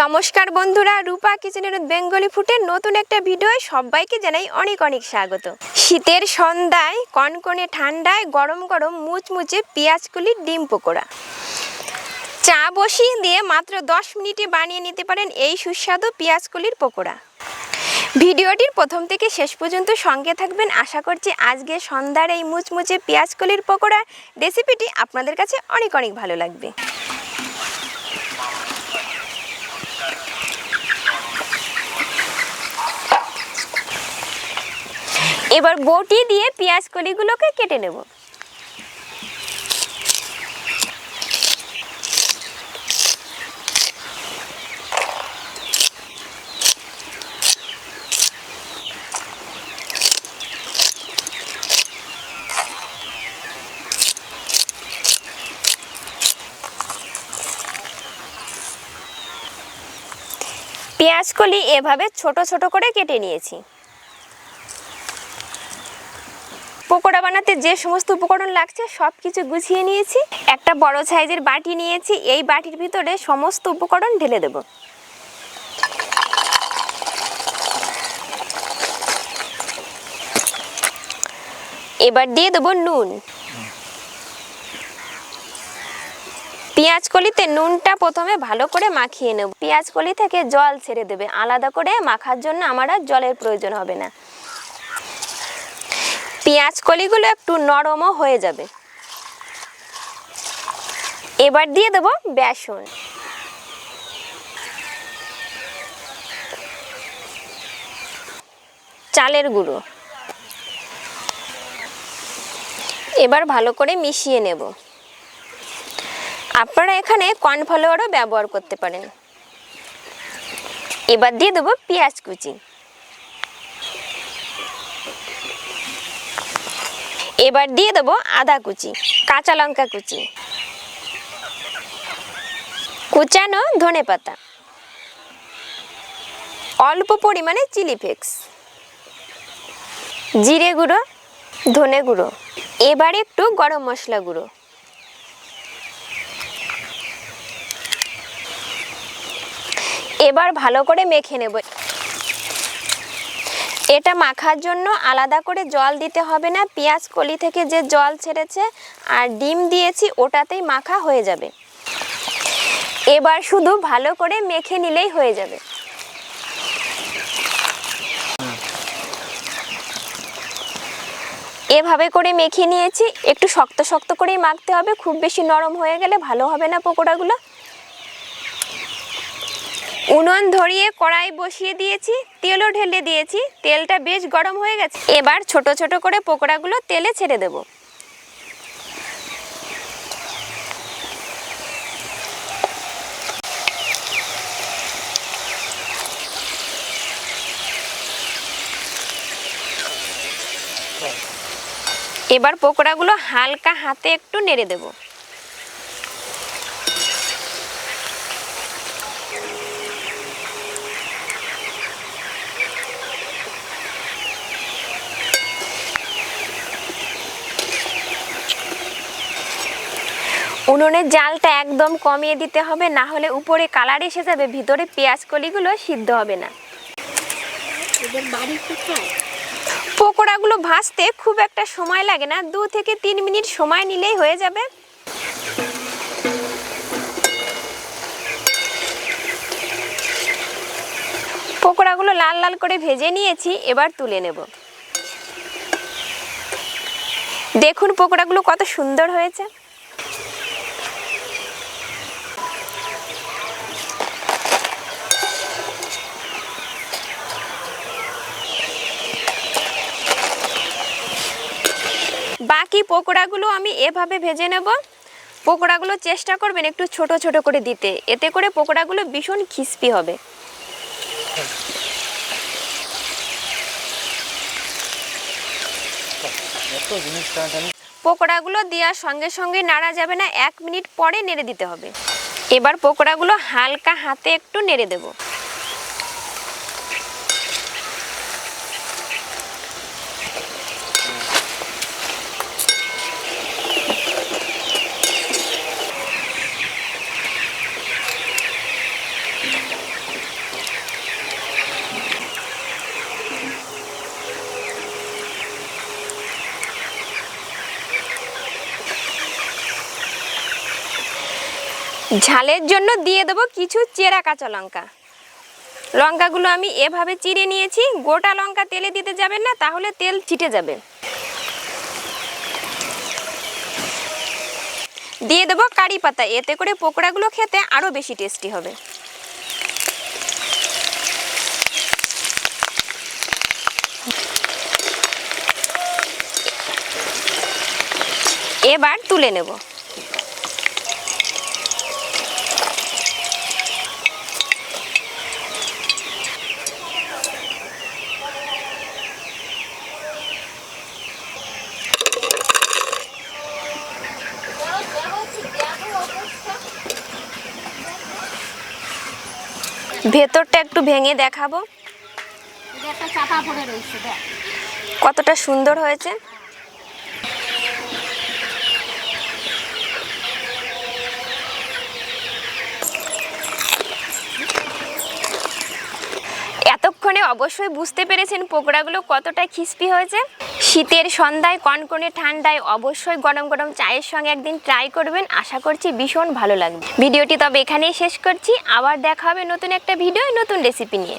নমস্কার বন্ধুরা, রূপা কিচেনের বেঙ্গলি ফুটের নতুন একটা ভিডিও সবাইকে জানাই অনেক অনেক স্বাগত। শীতের সন্ধ্যায়, কনকনে ঠান্ডায় গরম গরম মুচমুচে পেঁয়াজকুলির ডিম পকোড়া। চা বসিয়ে দিয়ে মাত্র দশ মিনিটে বানিয়ে নিতে পারেন এই সুস্বাদু পেঁয়াজকুলির পকোড়া। ভিডিওটির প্রথম থেকে শেষ পর্যন্ত সঙ্গে থাকবেন। আশা করছি আজকে সন্ধ্যার এই মুচমুচে পেঁয়াজকলির পকোড়া রেসিপিটি আপনাদের কাছে অনেক অনেক ভালো লাগবে। এবার বটি দিয়ে পেঁয়াজ কলিগুলোকে কেটে নেব। পেঁয়াজ কলি এভাবে ছোট ছোট করে কেটে নিয়েছি। পকোড়া বানাতে যে সমস্ত উপকরণ লাগছে সব কিছু গুছিয়ে নিয়েছি, একটা বড় সাইজের বাটি নিয়েছি, এই বাটির ভিতরে সমস্ত উপকরণ ঢেলে দেব। এবার দিয়ে দেবো নুন। পেঁয়াজ কলিতে নুনটা প্রথমে ভালো করে মাখিয়ে নেব। পেঁয়াজ কলি থেকে জল ছেড়ে দেবে। আলাদা করে মাখার জন্য আমার আর জলের প্রয়োজন হবে না। পেঁয়াজ কলিগুলো একটু নরমও হয়ে যাবে। এবার দিয়ে দেব বেসন। চালের গুঁড়ো। এবার ভালো করে মিশিয়ে নেব। আপনারা এখানে কর্নফ্লাওয়ারও ব্যবহার করতে পারেন। এবার দিয়ে দেবো পেঁয়াজ কুচি। এবার দিয়ে দেবো আদা কুচি, কাঁচা লঙ্কা কুচি। কুচানো ধনে পাতা। অল্প পরিমাণে চিলি ফ্লেক্স। জিরে গুঁড়ো, ধনে গুঁড়ো। এবার একটু গরম মশলা গুঁড়ো। এবার ভালো করে মেখে নেব। এটা মাখার জন্য আলাদা করে জল দিতে হবে না। পেঁয়াজ কলি থেকে যে জল ছেড়েছে আর ডিম দিয়েছি, ওটাতেই মাখা হয়ে যাবে। এবার শুধু ভালো করে মেখে নিলেই হয়ে যাবে। এভাবে করে মেখে নিয়েছি। একটু শক্ত শক্ত করেই মাখতে হবে। খুব বেশি নরম হয়ে গেলে ভালো হবে না পকোড়াগুলো। উনুন ধরিয়ে কড়াই বসিয়ে দিয়েছি, তেলও ঢেলে দিয়েছি, তেলটা বেশ গরম হয়ে গেছে। এবার ছোট ছোট করে পকোড়াগুলো তেলে ছেড়ে দেব। এবার পকোড়াগুলো হালকা হাতে একটু নেড়ে দেবো। উনুনের জালটা একদম কমিয়ে দিতে হবে না হলে উপরে কালার এসে যাবে ভিতরে পেঁয়াজ কলিগুলো সিদ্ধ হবে না। পকোড়াগুলো ভাজতে খুব একটা সময় লাগে না দু থেকে তিন মিনিট সময় নিলেই হয়ে যাবে। পকোড়াগুলো লাল লাল করে ভেজে নিয়েছি এবার তুলে নেব। দেখুন পকোড়াগুলো কত সুন্দর হয়েছে। পকোড়াগুলো আমি এভাবে ভেজে নেব। পকোড়াগুলো চেষ্টা করবেন একটু ছোট ছোট করে দিতে। এতে করে পকোড়াগুলো ভীষণ খিস্পি হবে। পকোড়াগুলো দেওয়ার সঙ্গে সঙ্গে নাড়া যাবে না, এক মিনিট পরে নেড়ে দিতে হবে। এবার পকোড়াগুলো হালকা হাতে একটু নেড়ে দেব। ঝালের জন্য দিয়ে দেবো কিছু চেরা কাঁচা লঙ্কা। লঙ্কাগুলো আমি এভাবে চিড়ে নিয়েছি, গোটা লঙ্কা তেলে দিতে যাবেন না, তাহলে তেল ছিটে যাবে। দিয়ে দেবো কারি পাতা, এতে করে পকোড়াগুলো খেতে আরও বেশি টেস্টি হবে। এবার তুলে নেব। ভেতরটা একটু ভেঙে দেখাবো। কতটা সুন্দর হয়েছে। এতক্ষণে অবশ্যই বুঝতে পেরেছেন পোকড়াগুলো কতটা খিস্পি হয়েছে। শীতের সন্ধ্যায়, কনকনে ঠান্ডায় অবশ্যই গরম গরম চায়ের সঙ্গে একদিন ট্রাই করবেন। আশা করছি ভীষণ ভালো লাগবে। ভিডিওটি তবে এখানেই শেষ করছি। আবার দেখা হবে নতুন একটা ভিডিও নতুন রেসিপি নিয়ে।